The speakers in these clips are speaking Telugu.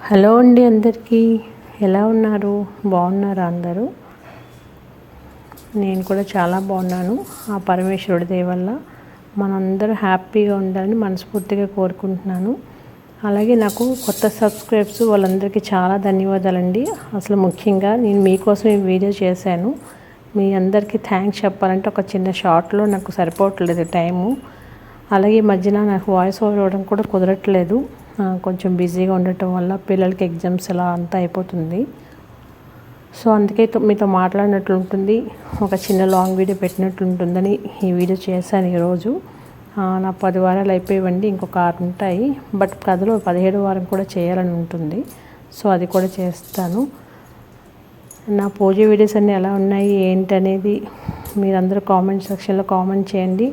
హలో అండి అందరికీ. ఎలా ఉన్నారు? బాగున్నారా అందరూ? నేను కూడా చాలా బాగున్నాను. ఆ పరమేశ్వరుడి దయ వల్ల మనందరూ హ్యాపీగా ఉండాలని మనస్ఫూర్తిగా కోరుకుంటున్నాను. అలాగే నాకు కొత్త సబ్స్క్రైబ్స్ వాళ్ళందరికీ చాలా ధన్యవాదాలండి. అసలు ముఖ్యంగా నేను మీకోసం ఈ వీడియో చేశాను. మీ అందరికీ థ్యాంక్స్ చెప్పాలంటే ఒక చిన్న షార్ట్లో నాకు సరిపోవట్లేదు టైము. అలాగే ఈ మధ్యన నాకు వాయిస్ ఓవర్ ఇవ్వడం కూడా కుదరట్లేదు. కొంచెం బిజీగా ఉండటం వల్ల పిల్లలకి ఎగ్జామ్స్ అలా అంతా అయిపోతుంది. సో అందుకే మీతో మాట్లాడినట్లు ఉంటుంది. ఒక చిన్న లాంగ్ వీడియో పెట్టినట్లు ఉంటుందని ఈ వీడియో చేశాను ఈరోజు. నా పది వారాలు అయిపోయివండి ఇంకొక ఆరు ఉంటాయి. బట్ కథలో పదిహేడు వారం కూడా చేయాలని ఉంటుంది. సో అది కూడా చేస్తాను. నా పూజ వీడియోస్ అన్నీ ఎలా ఉన్నాయి ఏంటనేది మీరందరూ కామెంట్ సెక్షన్లో కామెంట్ చేయండి.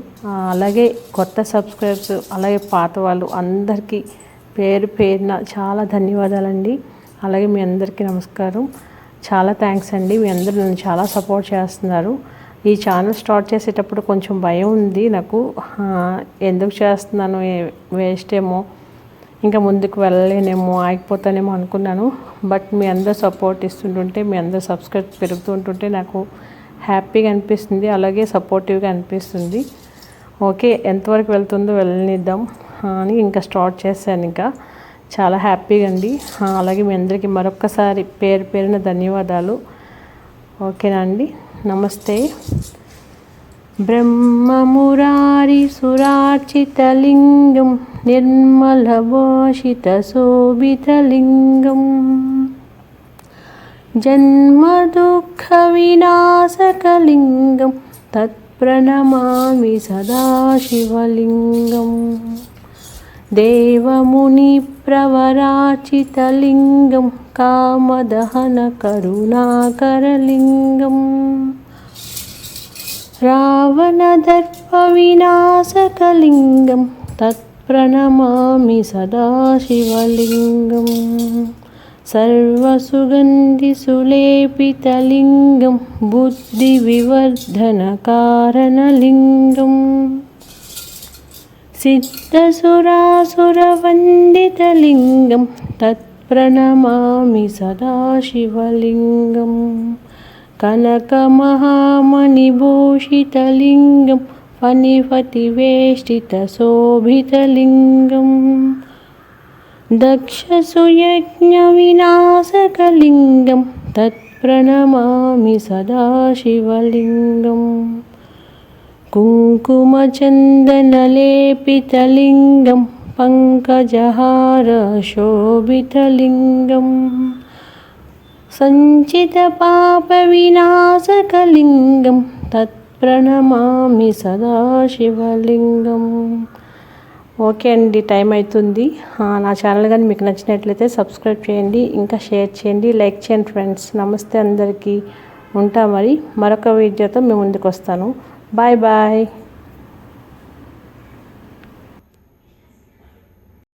అలాగే కొత్త సబ్స్క్రైబ్స్ అలాగే పాత వాళ్ళు అందరికీ పేరు పేరున చాలా ధన్యవాదాలండి. అలాగే మీ అందరికీ నమస్కారం. చాలా థ్యాంక్స్ అండి. మీ అందరూ నన్ను చాలా సపోర్ట్ చేస్తున్నారు. ఈ ఛానల్ స్టార్ట్ చేసేటప్పుడు కొంచెం భయం ఉంది. నాకు ఎందుకు చేస్తున్నాను వేస్ట్ ఏమో ఇంకా ముందుకు వెళ్ళలేనేమో ఆగిపోతానేమో అనుకున్నాను. బట్ మీ అందరు సపోర్ట్ ఇస్తుంటుంటే మీ అందరు సబ్స్క్రైబ్ పెరుగుతుంటుంటే నాకు హ్యాపీగా అనిపిస్తుంది. అలాగే సపోర్టివ్గా అనిపిస్తుంది. ఓకే ఎంతవరకు వెళ్తుందో వెళ్ళనిద్దాం. అని ఇంకా స్టార్ట్ చేశాను ఇంకా చాలా హ్యాపీగా అండి అలాగే మీ అందరికీ మరొక్కసారి పేరు పేరున ధన్యవాదాలు ఓకేనా అండి నమస్తే బ్రహ్మమురారి సురార్చితలింగం నిర్మలభోషితశోభితలింగం जन्मदुःखविनाशकलिङ्गं तत्प्रणमामि सदाशिवलिङ्गम् देवमुनिप्रवराचितलिङ्गं कामदहनकरुणाकरलिङ्गम् रावणदर्पविनाशकलिङ्गं तत्प्रणमामि सदाशिवलिङ्गम् सर्वसुगन्धिसुलेपितलिङ्गं बुद्धिविवर्धनकारणलिङ्गम् सिद्धसुरासुरवन्दितलिङ्गं तत्प्रणमामि सदाशिवलिङ्गं कनकमहामणिभूषितलिङ्गं फणिपतिवेष्टितशोभितलिङ्गम् दक्षसुयज्ञविनाशकलिङ्गं तत्प्रणमामि सदाशिवलिङ्गम् कुङ्कुमचन्दनलेपितलिङ्गं पङ्कजहारशोभितलिङ्गम् सञ्चितपापविनाशकलिङ्गं तत्प्रणमामि सदाशिवलिङ्गम् ఓకే అండి టైం అవుతుంది నా ఛానల్ కానీ మీకు నచ్చినట్లయితే సబ్స్క్రైబ్ చేయండి ఇంకా షేర్ చేయండి లైక్ చేయండి ఫ్రెండ్స్ నమస్తే అందరికీ ఉంటా మరి మరొక వీడియోతో మేము ముందుకు వస్తాను Bye-bye.